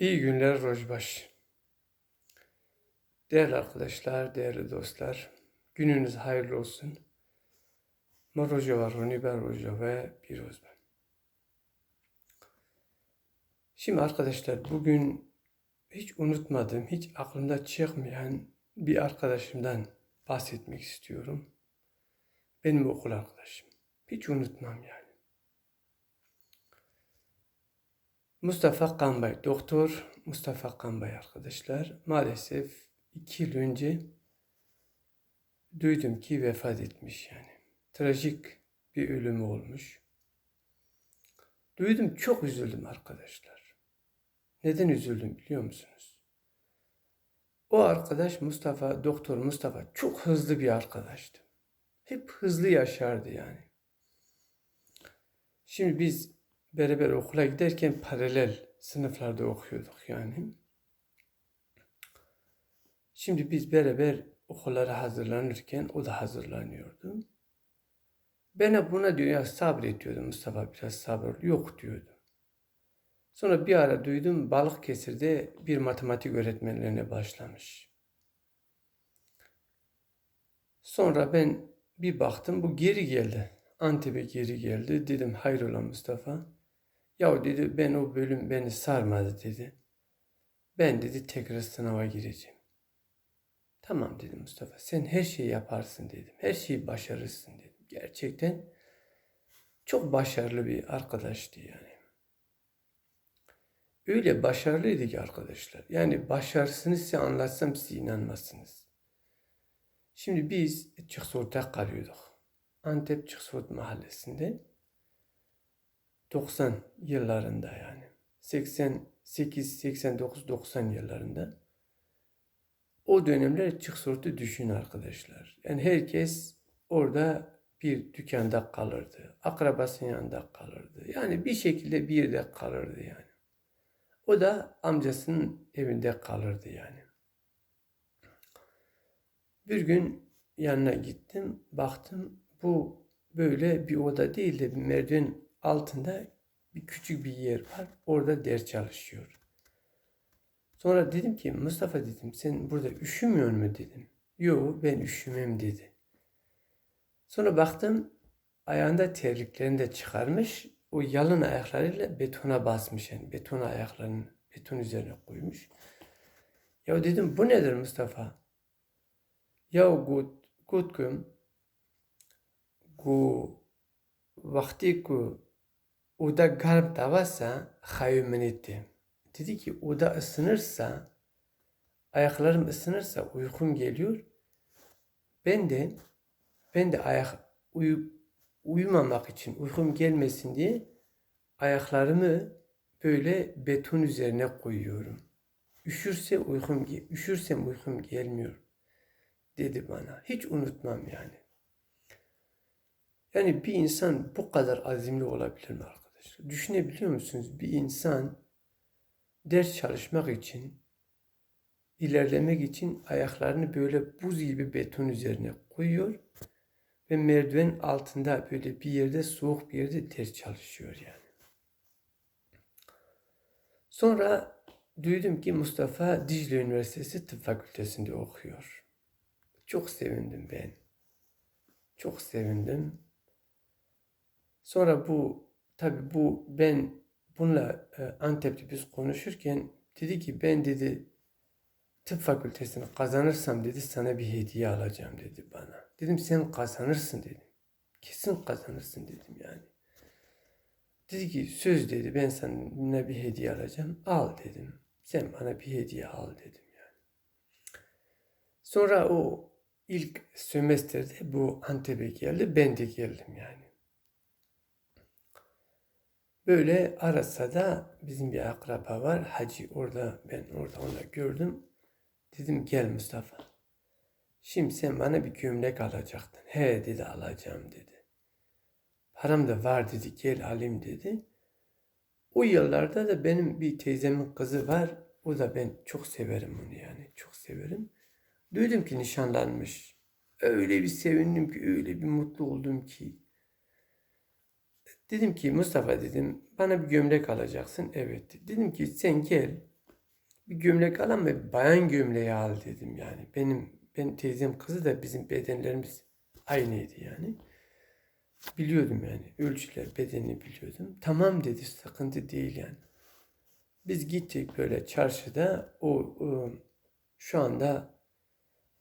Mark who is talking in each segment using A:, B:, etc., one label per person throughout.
A: İyi günler Rojbaş. Değerli arkadaşlar, değerli dostlar, gününüz hayırlı olsun. Morojova, Roniber Rojo ve Piroz ben. Şimdi arkadaşlar bugün hiç unutmadığım, hiç aklımda çıkmayan bir arkadaşımdan bahsetmek istiyorum. Benim okul arkadaşım. Hiç unutmam yani. Mustafa Kanbay, doktor Mustafa Kanbay arkadaşlar. Maalesef iki yıl önce duydum ki vefat etmiş yani. Trajik bir ölümü olmuş. Duydum çok üzüldüm arkadaşlar. Neden üzüldüm biliyor musunuz? O arkadaş Mustafa, doktor Mustafa çok hızlı bir arkadaştı. Hep hızlı yaşardı yani. Şimdi biz beraber okula giderken paralel sınıflarda okuyorduk yani. Şimdi biz beraber okullara hazırlanırken o da hazırlanıyordu. Ben buna diyor ya sabret diyordum Mustafa biraz sabır yok diyordu. Sonra bir ara duydum Balıkesir'de bir matematik öğretmenlerine başlamış. Sonra ben bir baktım bu geri geldi. Antep'e geri geldi. Dedim hayrola Mustafa. Ya dedi ben o bölüm beni sarmadı dedi. Ben dedi tekrar sınava gireceğim. Tamam dedi Mustafa. Sen her şeyi yaparsın dedim. Her şeyi başarırsın dedim. Gerçekten çok başarılı bir arkadaştı yani. Öyle başarılıydı ki arkadaşlar. Yani başarısını size anlatsam siz inanmazsınız. Şimdi biz Çıksor'da kalıyorduk. Antep Çıksort mahallesinde. 90 yıllarında yani. 88, 89, 90 yıllarında. O dönemler Çıksort'u düşün arkadaşlar. Yani herkes orada bir dükkanda kalırdı. Akrabasının yanında kalırdı. Yani bir şekilde bir yerde kalırdı yani. O da amcasının evinde kalırdı yani. Bir gün yanına gittim. Baktım bu böyle bir oda değil de bir merdiven altında bir küçük bir yer var. Orada ders çalışıyor. Sonra dedim ki Mustafa dedim sen burada üşümüyor mu dedim. Yo ben üşümem dedi. Sonra baktım ayağında terliklerini de çıkarmış. O yalın ayaklarıyla betona basmış yani beton ayaklarını beton üzerine koymuş. Ya dedim bu nedir Mustafa? Ya gut gutkum gu vakti ku oda garip davasa hayümenitti. Dedi ki oda ısınırsa ayaklarım ısınırsa uykum geliyor. Ben de ben de ayak uyu, uyumamak için uykum gelmesin diye ayaklarımı böyle beton üzerine koyuyorum. Üşürse uykum üşürsem uykum gelmiyor dedi bana. Hiç unutmam yani. Yani bir insan bu kadar azimli olabilir mi arkadaşlar? Düşünebiliyor musunuz? Bir insan ders çalışmak için, ilerlemek için ayaklarını böyle buz gibi beton üzerine koyuyor ve merdiven altında böyle bir yerde soğuk bir yerde ders çalışıyor yani. Sonra duydum ki Mustafa Dicle Üniversitesi Tıp Fakültesinde okuyor. Çok sevindim ben. Çok sevindim. Sonra bu tabi bu ben bununla e, Antep'te biz konuşurken dedi ki ben dedi tıp fakültesini kazanırsam dedi sana bir hediye alacağım dedi bana. Dedim sen kazanırsın dedim. Kesin kazanırsın dedim yani. Dedi ki söz dedi ben sana bir hediye alacağım. Al dedim. Sen bana bir hediye al dedim yani. Sonra o ilk sömestrde bu Antep'e geldi. Ben de geldim yani. Böyle arasa da bizim bir akraba var. Hacı orada ben orada onu gördüm. Dedim gel Mustafa. Şimdi sen bana bir gömlek alacaktın. He dedi alacağım dedi. Param da var dedi gel alayım dedi. O yıllarda da benim bir teyzemin kızı var. O da ben çok severim onu yani. Çok severim. Duydum ki nişanlanmış. Öyle bir sevindim ki, öyle bir mutlu oldum ki. Dedim ki Mustafa dedim bana bir gömlek alacaksın. Evet. Dedim ki sen gel bir gömlek al ama bayan gömleği al dedim yani. Benim ben teyzem kızı da bizim bedenlerimiz aynıydı yani. Biliyordum yani ölçüler bedenini biliyordum. Tamam dedi sıkıntı değil yani. Biz gittik böyle çarşıda o, o şu anda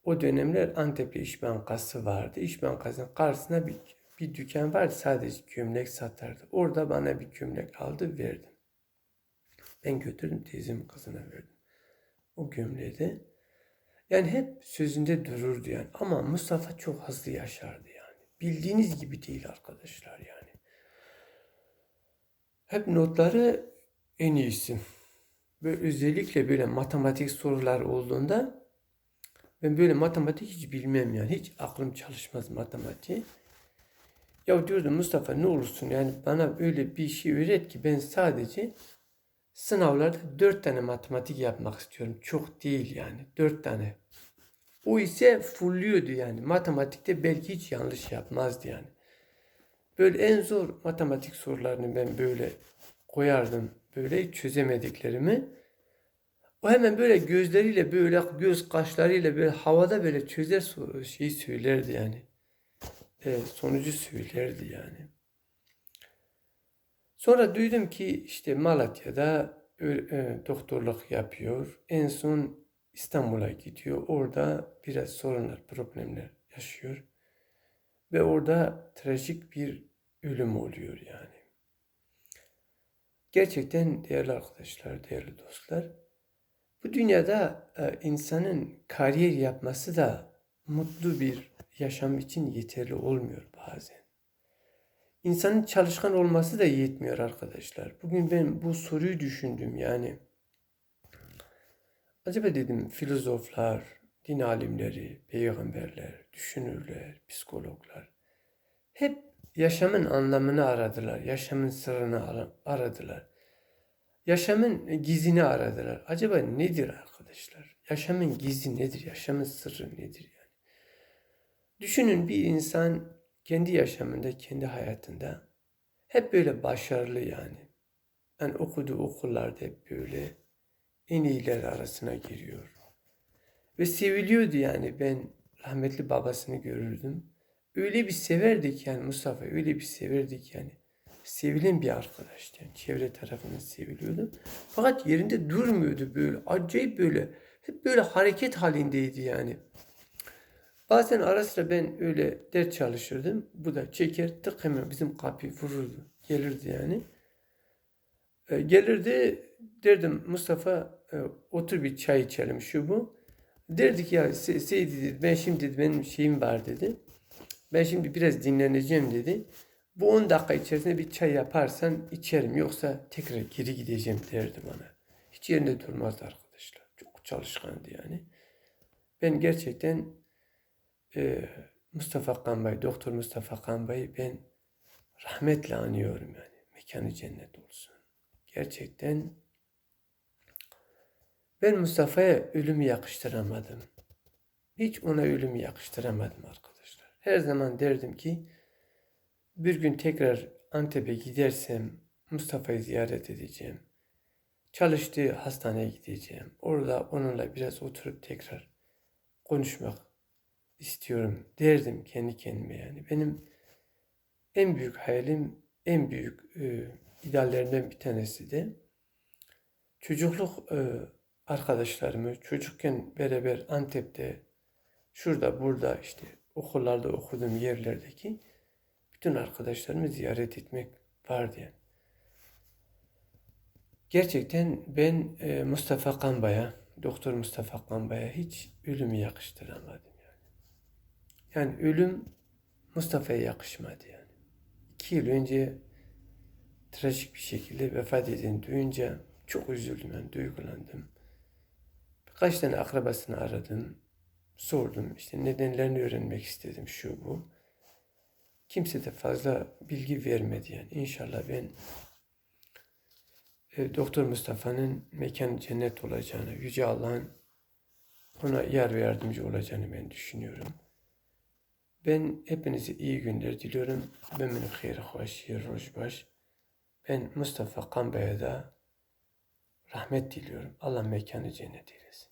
A: o dönemler Antep'te İş Bankası vardı. İş Bankası'nın karşısında bir, bir dükkan vardı sadece gömlek satardı. Orada bana bir gömlek aldı verdim. Ben götürdüm teyzemin kızına verdim. O gömleği de. Yani hep sözünde dururdu yani. Ama Mustafa çok hızlı yaşardı yani. Bildiğiniz gibi değil arkadaşlar yani. Hep notları en iyisi. Ve özellikle böyle matematik sorular olduğunda ben böyle matematik hiç bilmem yani. Hiç aklım çalışmaz matematiği. Ya diyordum Mustafa ne olursun yani bana öyle bir şey öğret ki ben sadece sınavlarda dört tane matematik yapmak istiyorum. Çok değil yani. Dört tane. O ise fulluyordu yani. Matematikte belki hiç yanlış yapmazdı yani. Böyle en zor matematik sorularını ben böyle koyardım. Böyle çözemediklerimi. O hemen böyle gözleriyle böyle göz kaşlarıyla böyle havada böyle çözer şeyi söylerdi yani. E, sonucu söylerdi yani. Sonra duydum ki işte Malatya'da e, doktorluk yapıyor. En son İstanbul'a gidiyor. Orada biraz sorunlar, problemler yaşıyor. Ve orada trajik bir ölüm oluyor yani. Gerçekten değerli arkadaşlar, değerli dostlar, bu dünyada e, insanın kariyer yapması da mutlu bir yaşam için yeterli olmuyor bazen. İnsanın çalışkan olması da yetmiyor arkadaşlar. Bugün ben bu soruyu düşündüm yani. Acaba dedim filozoflar, din alimleri, peygamberler, düşünürler, psikologlar hep yaşamın anlamını aradılar, yaşamın sırrını aradılar. Yaşamın gizini aradılar. Acaba nedir arkadaşlar? Yaşamın gizi nedir? Yaşamın sırrı nedir yani? Düşünün bir insan kendi yaşamında, kendi hayatında hep böyle başarılı yani. Yani okuduğu okullarda hep böyle en iyiler arasına giriyor. Ve seviliyordu yani ben rahmetli babasını görürdüm. Öyle bir severdik yani Mustafa öyle bir severdik yani. Sevilen bir arkadaştı yani çevre tarafından seviliyordu. Fakat yerinde durmuyordu böyle acayip böyle hep böyle hareket halindeydi yani. Bazen ara sıra ben öyle ders çalışırdım. Bu da çeker tık hemen bizim kapıyı vururdu. Gelirdi yani. E, gelirdi derdim Mustafa e, otur bir çay içelim şu bu. Derdik ya Seydi dedi ben şimdi dedi, benim şeyim var dedi. Ben şimdi biraz dinleneceğim dedi. Bu 10 dakika içerisinde bir çay yaparsan içerim yoksa tekrar geri gideceğim derdi bana. Hiç yerinde durmazdı arkadaşlar. Çok çalışkandı yani. Ben gerçekten e, Mustafa Kanbay, Doktor Mustafa Kanbay'ı ben rahmetle anıyorum yani. Mekanı cennet olsun. Gerçekten ben Mustafa'ya ölümü yakıştıramadım. Hiç ona ölümü yakıştıramadım arkadaşlar. Her zaman derdim ki bir gün tekrar Antep'e gidersem Mustafa'yı ziyaret edeceğim. Çalıştığı hastaneye gideceğim. Orada onunla biraz oturup tekrar konuşmak istiyorum derdim kendi kendime yani. Benim en büyük hayalim, en büyük e, ideallerimden bir tanesi de çocukluk e, arkadaşlarımı çocukken beraber Antep'te şurada burada işte okullarda okuduğum yerlerdeki bütün arkadaşlarımı ziyaret etmek vardı yani. Gerçekten ben e, Mustafa Kanba'ya, Doktor Mustafa Kanba'ya hiç ölümü yakıştıramadım. Yani ölüm Mustafa'ya yakışmadı yani. İki yıl önce trajik bir şekilde vefat edin duyunca çok üzüldüm yani duygulandım. Birkaç tane akrabasını aradım. Sordum işte nedenlerini öğrenmek istedim şu bu. Kimse de fazla bilgi vermedi yani. İnşallah ben e, Doktor Mustafa'nın mekan cennet olacağını, Yüce Allah'ın ona yar ve yardımcı olacağını ben düşünüyorum. Ben hepinize iyi günler diliyorum. Ben min hayır hoş, rojbaş. Ben Mustafa Kambaya'da rahmet diliyorum. Allah mekanı cennet eylesin.